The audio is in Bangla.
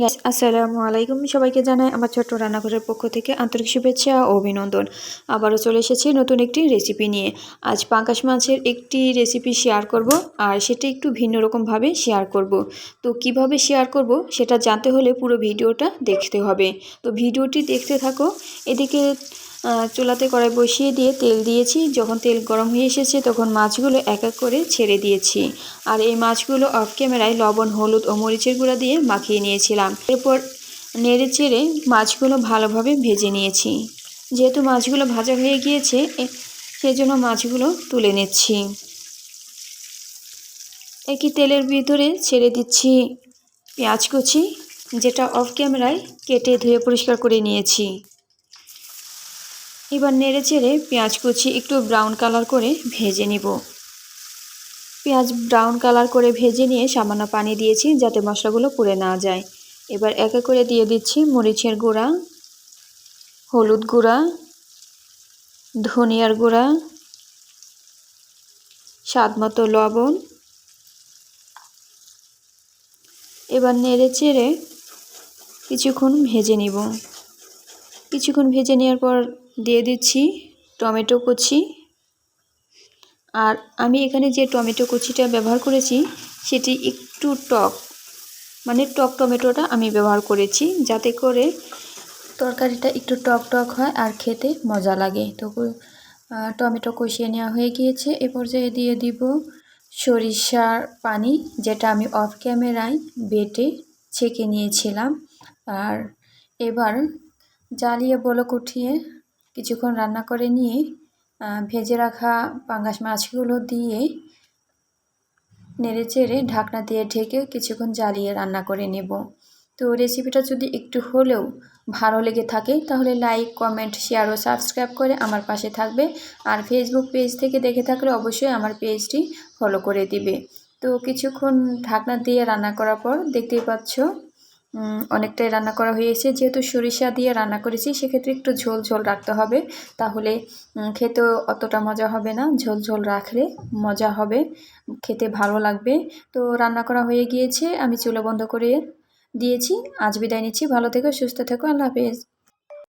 Guys, আসসালামু আলাইকুম। সবাইকে জানাই আমার ছোট্ট রান্নাঘরের পক্ষ থেকে আন্তরিক শুভেচ্ছা ও অভিনন্দন। আবারও চলে এসেছি নতুন একটি রেসিপি নিয়ে। আজ পাঙ্কাশ মাছের একটি রেসিপি শেয়ার করব আর সেটা একটু ভিন্ন রকমভাবে শেয়ার করব। তো কীভাবে শেয়ার করব সেটা জানতে হলে পুরো ভিডিওটা দেখতে হবে। তো ভিডিওটি দেখতে থাকো। এদিকে চুলাতে কড়াই বসিয়ে দিয়ে তেল দিয়েছি। যখন তেল গরম হয়ে এসেছে, তখন মাছগুলো এক এক করে ছেড়ে দিয়েছি। আর এই মাছগুলো অফ ক্যামেরায় লবণ, হলুদ ও মরিচের গুঁড়া দিয়ে মাখিয়ে নিয়েছিলাম। এরপর নেড়ে চেড়ে মাছগুলো ভালোভাবে ভেজে নিয়েছি। যেহেতু মাছগুলো ভাজা হয়ে গিয়েছে সেজন্য মাছগুলো তুলে নিচ্ছি। একই তেলের ভিতরে ছেড়ে দিচ্ছি পেঁয়াজ কুচি, যেটা অফ ক্যামেরায় কেটে ধুয়ে পরিষ্কার করে নিয়েছি। এবার নেড়ে চেড়ে পেঁয়াজ কুচি একটু ব্রাউন কালার করে ভেজে নিব। পেঁয়াজ ব্রাউন কালার করে ভেজে নিয়ে সামান্য পানি দিয়েছি যাতে মশলাগুলো পুড়ে না যায়। এবার এক করে দিয়ে দিচ্ছি মরিচের গুঁড়া, হলুদ গুঁড়া, ধনিয়ার গুঁড়া, স্বাদ মতো লবণ। এবার নেড়ে চেড়ে কিছুক্ষণ ভেজে নিব। কিছুক্ষণ ভেজে নেওয়ার পর দিয়ে দিচ্ছি টমেটো কুচি। আর আমি এখানে যে টমেটো কুচিটা ব্যবহার করেছি, সেটি একটু টক মানে টক টমেটোটা আমি ব্যবহার করেছি, যাতে করে তরকারিটা একটু টক টক হয় আর খেতে মজা লাগে। তো টমেটো কষিয়ে নেওয়া হয়ে গিয়েছে। এ পর্যায়ে দিয়ে দিব সরিষার পানি, যেটা আমি অফ ক্যামেরায় বেটে ছেঁকে নিয়েছিলাম। আর এবার জ্বালিয়ে বলক উঠিয়ে কিছুক্ষণ রান্না করে নিয়ে ভেজে রাখা পাঙ্গাস মাছগুলো দিয়ে নেড়ে চেড়ে ঢাকনা দিয়ে ঢেকে কিছুক্ষণ জ্বালিয়ে রান্না করে নেব। তো রেসিপিটা যদি একটু হলেও ভালো লেগে থাকে, তাহলে লাইক কমেন্ট শেয়ার ও সাবস্ক্রাইব করে আমার পাশে থাকবে। আর ফেসবুক পেজ থেকে দেখে থাকলে অবশ্যই আমার পেজটি ফলো করে দিবে। তো কিছুক্ষণ ঢাকনা দিয়ে রান্না করার পর দেখতেই পাচ্ছ অনেকটাই রান্না করা হয়েছে যেহেতু সরিষা দিয়ে রান্না করেছি, সেক্ষেত্রে একটু ঝোল ঝোল রাখতে হবে। তাহলে খেতে অতটা মজা হবে না। ঝোল ঝোল রাখলে মজা হবে। খেতে ভালো লাগবে। তো রান্না করা হয়ে গিয়েছে। আমি চুলো বন্ধ করে দিয়েছি। আজ বিদায় নিচ্ছি। ভালো থেকো, সুস্থ থেকো। আল্লাহ হাফেজ।